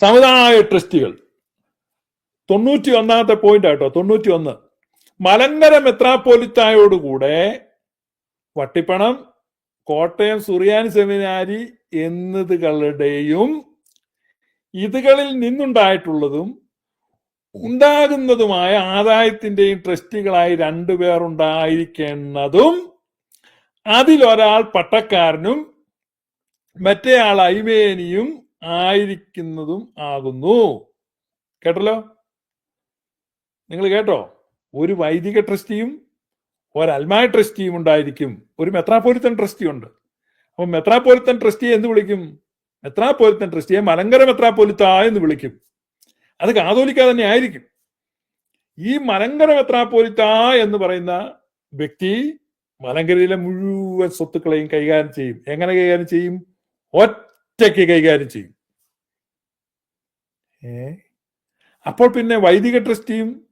സമുദായ ട്രസ്റ്റികൾ. തൊണ്ണൂറ്റി ഒന്നാമത്തെ പോയിന്റ് ആട്ടോ തൊണ്ണൂറ്റി ഒന്ന് മലങ്കര മെത്രാപ്പോലിത്തായോടുകൂടെ വട്ടിപ്പണം കോട്ടയം സുറിയാനി സെമിനാരി എന്നതുകളുടെയും ഇതുകളിൽ നിന്നുണ്ടായിട്ടുള്ളതും ഉണ്ടാകുന്നതുമായ ആദായത്തിന്റെയും ട്രസ്റ്റികളായി രണ്ടുപേർ ഉണ്ടായിരിക്കുന്നതും അതിലൊരാൾ പട്ടക്കാരനും മറ്റേ ആൾ അയ്മേനിയും ആയിരിക്കുന്നതും ആകുന്നു. കേട്ടല്ലോ? നിങ്ങൾ കേട്ടോ? ഒരു വൈദിക ട്രസ്റ്റിയും ഒരു അൽമായ ട്രസ്റ്റിയും ഉണ്ടായിരിക്കും. ഒരു മെത്രാപോലിത്തൻ ട്രസ്റ്റി ഉണ്ട് അപ്പൊ മെത്രാപോലിത്തൻ ട്രസ്റ്റിയെ എന്ത് വിളിക്കും? മെത്രാപോലിത്തൻ ട്രസ്റ്റിയെ മലങ്കര മെത്രാപോലിത്ത എന്ന് വിളിക്കും. അത് കാതോലിക്ക തന്നെ ആയിരിക്കും. ഈ മലങ്കര മെത്രാപോലിത്ത എന്ന് പറയുന്ന വ്യക്തി മലങ്കരയിലെ മുഴുവൻ സ്വത്തുക്കളെയും കൈകാര്യം ചെയ്യും. എങ്ങനെ കൈകാര്യം ചെയ്യും? ഒറ്റയ്ക്ക് കൈകാര്യം ചെയ്യും. ഏ? അപ്പോൾ പിന്നെ വൈദിക ട്രസ്റ്റിയും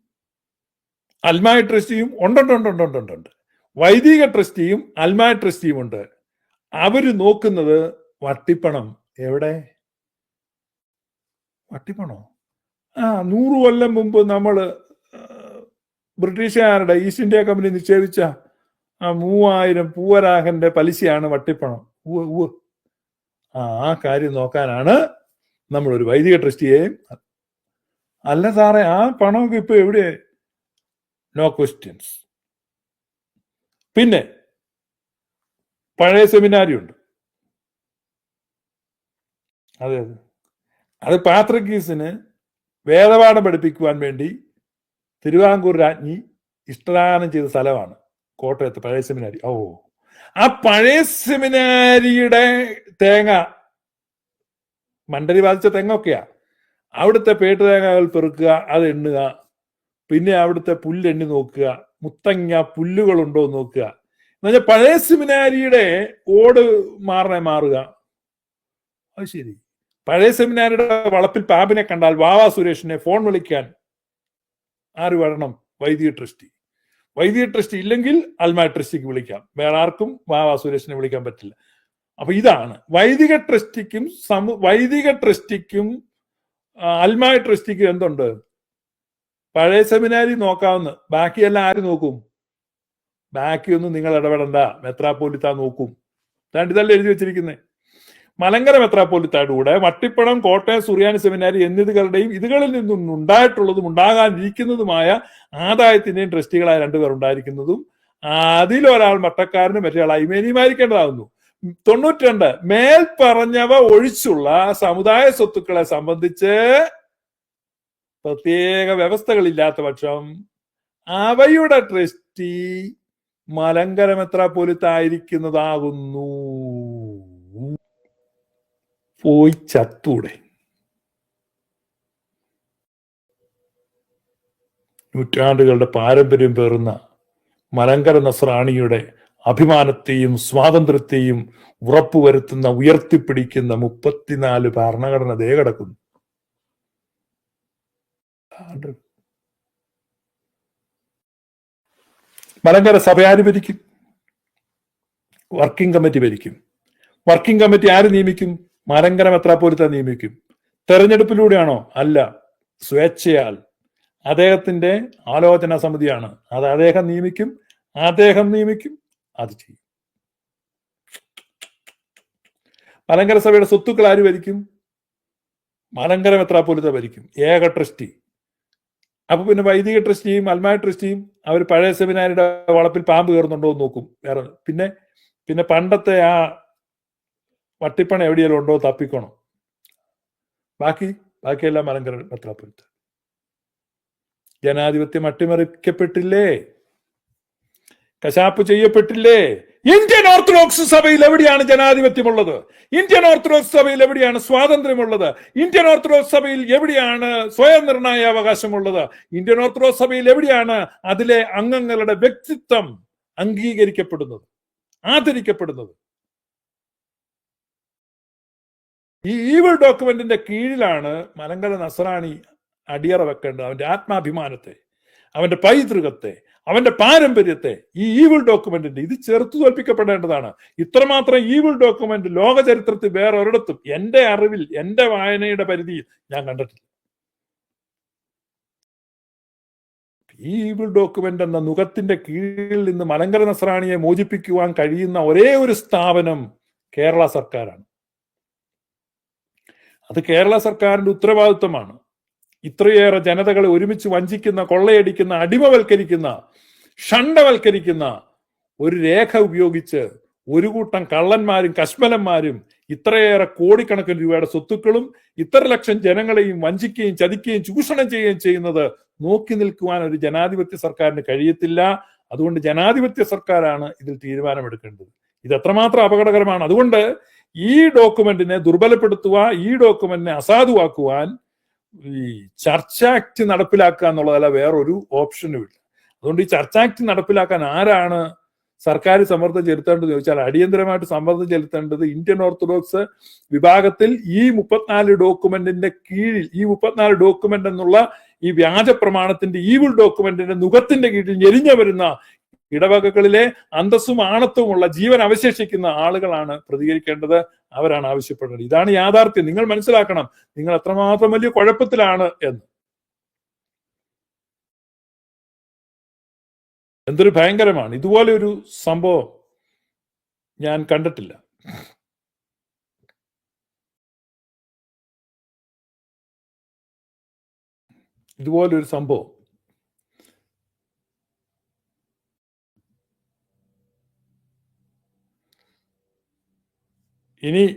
അൽമായ ട്രസ്റ്റിയും ഉണ്ടുണ്ട് ഉണ്ട് ഉണ്ട് ഉണ്ട് ഉണ്ട് വൈദിക ട്രസ്റ്റിയും അൽമായ ട്രസ്റ്റിയും ഉണ്ട്. അവർ നോക്കുന്നത് വട്ടിപ്പണം. എവിടെ? വട്ടിപ്പണോ? ആ നൂറ് കൊല്ലം മുമ്പ് നമ്മൾ ബ്രിട്ടീഷുകാരുടെ ഈസ്റ്റ് ഇന്ത്യ കമ്പനി നിക്ഷേപിച്ച ആ മൂവായിരം പൂവരാഹന്റെ പലിശയാണ് വട്ടിപ്പണം. ആ കാര്യം നോക്കാനാണ് നമ്മൾ ഒരു വൈദിക ട്രസ്റ്റിയെയും അല്ല സാറേ ആ പണമൊക്കെ ഇപ്പൊ എവിടെ? നോ ക്വസ്റ്റ്യൻസ് പിന്നെ പഴയ സെമിനാരി ഉണ്ട്. അതെ അതെ. അത് പാത്രക്കീസിന് വേദപാഠം പഠിപ്പിക്കുവാൻ വേണ്ടി തിരുവാങ്കൂർ രാജ്ഞി ഇഷ്ടദാനം ചെയ്ത സ്ഥലമാണ് കോട്ടയത്ത് പഴയ സെമിനാരി ഓ. ആ പഴയ സെമിനാരിയുടെ തേങ്ങ മണ്ടരി ബാധിച്ച തെങ്ങൊക്കെയാ അവിടുത്തെ പേട്ട് തേങ്ങകൾ പെറുക്കുക അത് എണ്ണുക. പിന്നെ അവിടുത്തെ പുല്ലെണ്ണി നോക്കുക. മുത്തങ്ങ പുല്ലുകളുണ്ടോ എന്ന് നോക്കുക. എന്നുവെച്ചാൽ പഴയ സെമിനാരിയുടെ ഓട് മാറണേ മാറുക. അത് ശരി. പഴയ സെമിനാരിയുടെ വളപ്പിൽ പാമ്പിനെ കണ്ടാൽ വാവാ സുരേഷിനെ ഫോൺ വിളിക്കാൻ ആര് വരണം? വൈദിക ട്രസ്റ്റി. വൈദിക ട്രസ്റ്റ് ഇല്ലെങ്കിൽ അൽമാ ട്രസ്റ്റിക്ക് വിളിക്കാം. വേറെ ആർക്കും വാവാ സുരേഷിനെ വിളിക്കാൻ പറ്റില്ല. അപ്പൊ ഇതാണ്. വൈദിക ട്രസ്റ്റിക്കും സമു വൈദിക ട്രസ്റ്റിക്കും അൽമായ ട്രസ്റ്റിക്കും എന്തുണ്ട്? പഴയ സെമിനാരി നോക്കാവുന്ന ബാക്കിയെല്ലാം ആര് നോക്കും? ബാക്കിയൊന്നും നിങ്ങൾ ഇടപെടണ്ട. മെത്രാപ്പോലിത്ത നോക്കും. രണ്ട് ഇതല്ല എഴുതി വെച്ചിരിക്കുന്നത് മലങ്കര മെത്രാപ്പോലിത്തായുടെ കൂടെ വട്ടിപ്പണം കോട്ടയം സുറിയാനി സെമിനാരി എന്നിതുകളുടെയും ഇതുകളിൽ നിന്നും ഉണ്ടായിട്ടുള്ളതും ഉണ്ടാകാനിരിക്കുന്നതുമായ ആദായത്തിന്റെയും ട്രസ്റ്റികളായ രണ്ടുപേർ ഉണ്ടായിരിക്കുന്നതും അതിലൊരാൾ മട്ടക്കാരനും മറ്റേ ആൾ അയ്മേനിയുമായിരിക്കേണ്ടതാകുന്നു തൊണ്ണൂറ്റിരണ്ട് മേൽ പറഞ്ഞവ ഒഴിച്ചുള്ള സമുദായ സ്വത്തുക്കളെ സംബന്ധിച്ച് പ്രത്യേക വ്യവസ്ഥകളില്ലാത്ത പക്ഷം അവയുടെ ട്രസ്റ്റി മലങ്കരമെത്ര മെത്രാപ്പോലിത്തായിരിക്കുന്നതാകുന്നു പോയി ചത്തൂടെ. നൂറ്റാണ്ടുകളുടെ പാരമ്പര്യം പേറുന്ന മലങ്കര നസ്രാണിയുടെ അഭിമാനത്തെയും സ്വാതന്ത്ര്യത്തെയും ഉറപ്പുവരുത്തുന്ന ഉയർത്തിപ്പിടിക്കുന്ന മുപ്പത്തിനാല് ഭരണഘടന ദേ കിടക്കുന്നു. മലങ്കര സഭയാര് ഭരിക്കും. വർക്കിംഗ് കമ്മിറ്റി ഭരിക്കും. വർക്കിംഗ് കമ്മിറ്റി ആര് നിയമിക്കും? മലങ്കര മെത്രാപ്പോലിത്ത നിയമിക്കും. തെരഞ്ഞെടുപ്പിലൂടെയാണോ? അല്ല. സ്വേച്ഛയാൽ. അദ്ദേഹത്തിന്റെ ആലോചന സമിതിയാണ്. അത് അദ്ദേഹം നിയമിക്കും. അദ്ദേഹം നിയമിക്കും. അത് ചെയ്യും. മലങ്കര സഭയുടെ സ്വത്തുക്കൾ ആര് ഭരിക്കും? മലങ്കര മെത്രാപ്പോലിത്ത ഭരിക്കും. ഏക ട്രസ്റ്റി. അപ്പൊ പിന്നെ വൈദിക ട്രസ്റ്റിയും അൽമായ ട്രസ്റ്റിയും അവർ പഴയ സെമിനാരിയുടെ വളപ്പിൽ പാമ്പ് കയറുന്നുണ്ടോ എന്ന് നോക്കും. വേറെ പിന്നെ പിന്നെ പണ്ടത്തെ ആ വട്ടിപ്പണ എവിടെയെങ്കിലും ഉണ്ടോ തപ്പിക്കണം. ബാക്കി ബാക്കിയെല്ലാം മലങ്കര പത്രപ്പുരത്ത് ജനാധിപത്യം അട്ടിമറിക്കപ്പെട്ടില്ലേ? കശാപ്പ് ചെയ്യപ്പെട്ടില്ലേ? ഇന്ത്യൻ ഓർത്തഡോക്സ് സഭയിൽ എവിടെയാണ് ജനാധിപത്യമുള്ളത്? ഇന്ത്യൻ ഓർത്തഡോക്സ് സഭയിൽ എവിടെയാണ് സ്വാതന്ത്ര്യമുള്ളത്? ഇന്ത്യൻ ഓർത്തഡോക്സ് സഭയിൽ എവിടെയാണ് സ്വയം നിർണായ അവകാശമുള്ളത്? ഇന്ത്യൻ ഓർത്തഡോക്സ് സഭയിൽ എവിടെയാണ് അതിലെ അംഗങ്ങളുടെ വ്യക്തിത്വം അംഗീകരിക്കപ്പെടുന്നത്? ആദരിക്കപ്പെടുന്നത്? ഈ ഈവിൾ ഡോക്യുമെന്റിന്റെ കീഴിലാണ് മലങ്കര നസറാണി അടിയറ വെക്കേണ്ടത്. അവന്റെ ആത്മാഭിമാനത്തെ അവന്റെ പൈതൃകത്തെ അവന്റെ പാരമ്പര്യത്തെ ഈ ഈവിൾ ഡോക്യുമെന്റിന്റെ ഇത് ചെറുത്തു തോൽപ്പിക്കപ്പെടേണ്ടതാണ്. ഇത്രമാത്രം ഈവിൾ ഡോക്യുമെന്റ് ലോക ചരിത്രത്തിൽ വേറെ ഒരിടത്തും എന്റെ അറിവിൽ എന്റെ വായനയുടെ പരിധിയിൽ ഞാൻ കണ്ടിട്ടില്ല. ഈവിൾ ഡോക്യുമെന്റ് എന്ന നുഖത്തിന്റെ കീഴിൽ നിന്ന് മലങ്കര നസ്രാണിയെ മോചിപ്പിക്കുവാൻ കഴിയുന്ന ഒരേ ഒരു സ്ഥാപനം കേരള സർക്കാരാണ്. അത് കേരള സർക്കാരിന്റെ ഉത്തരവാദിത്വമാണ്. ഇത്രയേറെ ജനതകളെ ഒരുമിച്ച് വഞ്ചിക്കുന്ന കൊള്ളയടിക്കുന്ന അടിമവൽക്കരിക്കുന്ന ഷണ്ടവൽക്കരിക്കുന്ന ഒരു രേഖ ഉപയോഗിച്ച് ഒരു കൂട്ടം കള്ളന്മാരും കശ്മലന്മാരും ഇത്രയേറെ കോടിക്കണക്കിന് രൂപയുടെ സ്വത്തുക്കളും ഇത്ര ലക്ഷം ജനങ്ങളെയും വഞ്ചിക്കുകയും ചതിക്കുകയും ചൂഷണം ചെയ്യുകയും ചെയ്യുന്നത് നോക്കി നിൽക്കുവാൻ ഒരു ജനാധിപത്യ സർക്കാരിന് കഴിയത്തില്ല. അതുകൊണ്ട് ജനാധിപത്യ സർക്കാരാണ് ഇതിൽ തീരുമാനമെടുക്കേണ്ടത്. ഇത് എത്രമാത്രം അപകടകരമാണ്. അതുകൊണ്ട് ഈ ഡോക്യുമെന്റിനെ ദുർബലപ്പെടുത്തുക ഈ ഡോക്യുമെന്റിനെ അസാധുവാക്കുവാൻ ഈ ചർച്ച ആക്ട് നടപ്പിലാക്കുക എന്നുള്ളതല്ല വേറൊരു ഓപ്ഷനും ഇല്ല. അതുകൊണ്ട് ഈ ചർച്ച ആക്ട് നടപ്പിലാക്കാൻ ആരാണ് സർക്കാർ സമ്മർദ്ദം ചെലുത്തേണ്ടത് ചോദിച്ചാൽ അടിയന്തരമായിട്ട് സമ്മർദ്ദം ചെലുത്തേണ്ടത് ഇന്ത്യൻ ഓർത്തഡോക്സ് വിഭാഗത്തിൽ ഈ മുപ്പത്തിനാല് ഡോക്യുമെന്റിന്റെ കീഴിൽ ഈ മുപ്പത്തിനാല് ഡോക്യുമെന്റ് എന്നുള്ള ഈ വ്യാജ പ്രമാണത്തിന്റെ ഈവിൾ ഡോക്യുമെന്റിന്റെ മുഖത്തിന്റെ കീഴിൽ ഞെരിഞ്ഞ വരുന്ന ഇടവകകളിലെ അന്തസ്സും ആണത്വമുള്ള ജീവൻ അവശേഷിക്കുന്ന ആളുകളാണ് പ്രതികരിക്കേണ്ടത്. അവരാണ് ആവശ്യപ്പെടുന്നത്. ഇതാണ് യാഥാർത്ഥ്യം. നിങ്ങൾ മനസ്സിലാക്കണം നിങ്ങൾ എത്രമാത്രം വലിയ കുഴപ്പത്തിലാണ് എന്ന്. എന്തൊരു ഭയങ്കരമാണ്. ഇതുപോലെ ഒരു സംഭവം ഞാൻ കണ്ടിട്ടില്ല. ഇതുപോലൊരു സംഭവം. ഇനി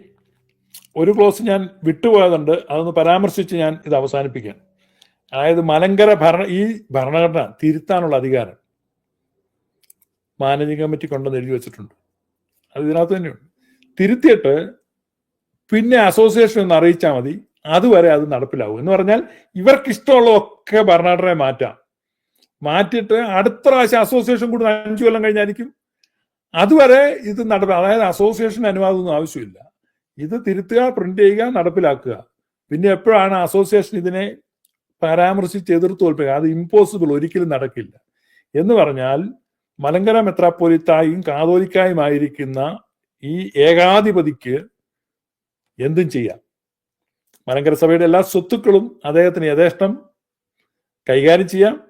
ഒരു ക്ലോസ് ഞാൻ വിട്ടുപോയതുണ്ട്. അതൊന്ന് പരാമർശിച്ച് ഞാൻ ഇത് അവസാനിപ്പിക്കാം. അതായത് മലങ്കര ഭരണ ഈ ഭരണഘടന തിരുത്താനുള്ള അധികാരം മാനേജിംഗ് കമ്മിറ്റി കൊണ്ടുവന്ന് എഴുതി വെച്ചിട്ടുണ്ട്. അത് ഇതിനകത്ത് തന്നെയുണ്ട്. തിരുത്തിയിട്ട് പിന്നെ അസോസിയേഷൻ ഒന്ന് അറിയിച്ചാൽ മതി. അതുവരെ അത് നടപ്പിലാവും. എന്ന് പറഞ്ഞാൽ ഇവർക്ക് ഇഷ്ടമുള്ളതൊക്കെ ഭരണഘടനയെ മാറ്റാം. മാറ്റിയിട്ട് അടുത്ത പ്രാവശ്യം അസോസിയേഷൻ കൂടുതൽ അഞ്ചു കൊല്ലം കഴിഞ്ഞായിരിക്കും. അതുവരെ ഇത് നടപ്പിൽ അതായത് അസോസിയേഷൻ അനുവാദം ഒന്നും ആവശ്യമില്ല. ഇത് തിരുത്തുക പ്രിന്റ് ചെയ്യുക നടപ്പിലാക്കുക. പിന്നെ എപ്പോഴാണ് അസോസിയേഷൻ ഇതിനെ പരാമർശിച്ച് എതിർത്ത് തോൽപ്പിക്കുക? അത് ഇമ്പോസിബിൾ ഒരിക്കലും നടക്കില്ല. എന്ന് പറഞ്ഞാൽ മലങ്കര മെത്രാപ്പോലിത്തായും കാതോലിക്കായുമായിരിക്കുന്ന ഈ ഏകാധിപതിക്ക് എന്തും ചെയ്യാം. മലങ്കര സഭയുടെ എല്ലാ സ്വത്തുക്കളും അദ്ദേഹത്തിന് യഥേഷ്ടം കൈകാര്യം ചെയ്യാം.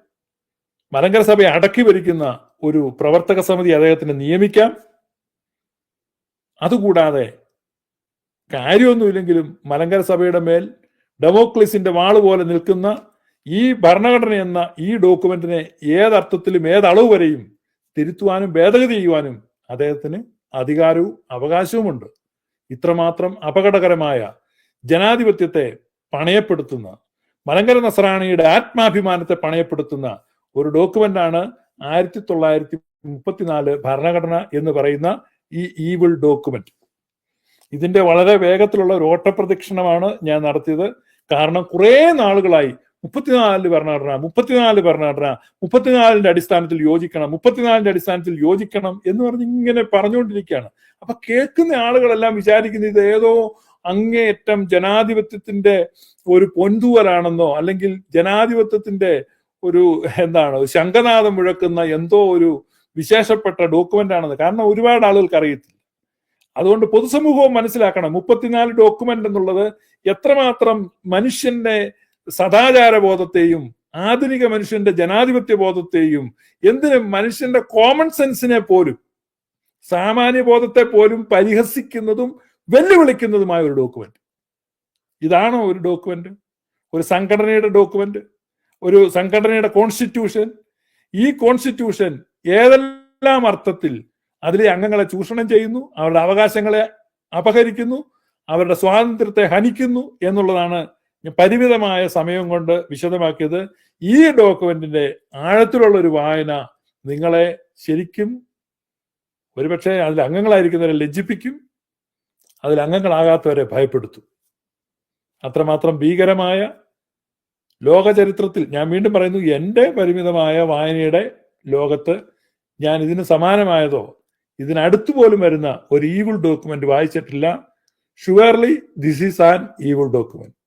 മലങ്കര സഭയെ അടക്കി ഭരിക്കുന്ന ഒരു പ്രവർത്തക സമിതി അദ്ദേഹത്തിന് നിയമിക്കാം. അതുകൂടാതെ കാര്യമൊന്നുമില്ലെങ്കിലും മലങ്കര സഭയുടെ മേൽ ഡെമോക്ലിസിന്റെ വാൾ പോലെ നിൽക്കുന്ന ഈ ഭരണഘടന എന്ന ഈ ഡോക്യുമെന്റിനെ ഏതർത്ഥത്തിലും ഏതളവ് വരെയും തിരുത്തുവാനും ഭേദഗതി ചെയ്യുവാനും അദ്ദേഹത്തിന് അധികാരവും അവകാശവുമുണ്ട്. ഇത്രമാത്രം അപകടകരമായ ജനാധിപത്യത്തെ പണയപ്പെടുത്തുന്ന മലങ്കര നസറാണിയുടെ ആത്മാഭിമാനത്തെ പണയപ്പെടുത്തുന്ന ഒരു ഡോക്യുമെന്റാണ് ആയിരത്തി തൊള്ളായിരത്തി മുപ്പത്തിനാല് ഭരണഘടന എന്ന് പറയുന്ന ഈ ഈവിൾ ഡോക്യുമെന്റ് ഇതിന്റെ വളരെ വേഗത്തിലുള്ള ഒരു ഓട്ടപ്രദക്ഷിണമാണ് ഞാൻ നടത്തിയത്. കാരണം കുറെ നാളുകളായി മുപ്പത്തിനാല് ഭരണഘടന മുപ്പത്തിനാല് ഭരണഘടന മുപ്പത്തിനാലിന്റെ അടിസ്ഥാനത്തിൽ യോജിക്കണം മുപ്പത്തിനാലിന്റെ അടിസ്ഥാനത്തിൽ യോജിക്കണം എന്ന് പറഞ്ഞ് ഇങ്ങനെ പറഞ്ഞുകൊണ്ടിരിക്കുകയാണ്. അപ്പൊ കേൾക്കുന്ന ആളുകളെല്ലാം വിചാരിക്കുന്നത് ഇത് ഏതോ അങ്ങേയറ്റം ജനാധിപത്യത്തിന്റെ ഒരു പൊന്തൂവലാണെന്നോ അല്ലെങ്കിൽ ജനാധിപത്യത്തിന്റെ ഒരു എന്താണ് ശംഖനാഥം മുഴക്കുന്ന എന്തോ ഒരു വിശേഷപ്പെട്ട ഡോക്യുമെന്റ് ആണെന്ന്. കാരണം ഒരുപാട് ആളുകൾക്ക് അറിയത്തില്ല. അതുകൊണ്ട് പൊതുസമൂഹവും മനസ്സിലാക്കണം. മുപ്പത്തിനാല് ഡോക്യുമെന്റ് എന്നുള്ളത് എത്രമാത്രം മനുഷ്യന്റെ സദാചാര ബോധത്തെയും ആധുനിക മനുഷ്യന്റെ ജനാധിപത്യ ബോധത്തെയും എന്തിനും മനുഷ്യന്റെ കോമൺ സെൻസിനെ പോലും സാമാന്യ ബോധത്തെ പോലും പരിഹസിക്കുന്നതും വെല്ലുവിളിക്കുന്നതുമായ ഒരു ഡോക്യുമെന്റ് ഇതാണോ ഒരു ഡോക്യുമെന്റ് ഒരു സംഘടനയുടെ ഡോക്യുമെന്റ് ഒരു സംഘടനയുടെ കോൺസ്റ്റിറ്റ്യൂഷൻ ഈ കോൺസ്റ്റിറ്റ്യൂഷൻ ഏതെല്ലാം അർത്ഥത്തിൽ അതിലെ അംഗങ്ങളെ ചൂഷണം ചെയ്യുന്നു അവരുടെ അവകാശങ്ങളെ അപഹരിക്കുന്നു അവരുടെ സ്വാതന്ത്ര്യത്തെ ഹനിക്കുന്നു എന്നുള്ളതാണ് പരിമിതമായ സമയം കൊണ്ട് വിശദമാക്കിയത്. ഈ ഡോക്യുമെന്റിന്റെ ആഴത്തിലുള്ള ഒരു വായന നിങ്ങളെ ശരിക്കും ഒരുപക്ഷെ അതിൽ അംഗങ്ങളായിരിക്കുന്നവരെ ലജ്ജിപ്പിക്കും അതിൽ അംഗങ്ങളാകാത്തവരെ ഭയപ്പെടുത്തും. അത്രമാത്രം ഭീകരമായ ലോക ചരിത്രത്തിൽ ഞാൻ വീണ്ടും പറയുന്നു എന്റെ പരിമിതമായ വായനയുടെ ലോകത്ത് ഞാൻ ഇതിന് സമാനമായതോ ഇതിനടുത്തു പോലും വരുന്ന ഒരു ഈവിൾ ഡോക്യുമെന്റ് വായിച്ചിട്ടില്ല. Surely this is an evil document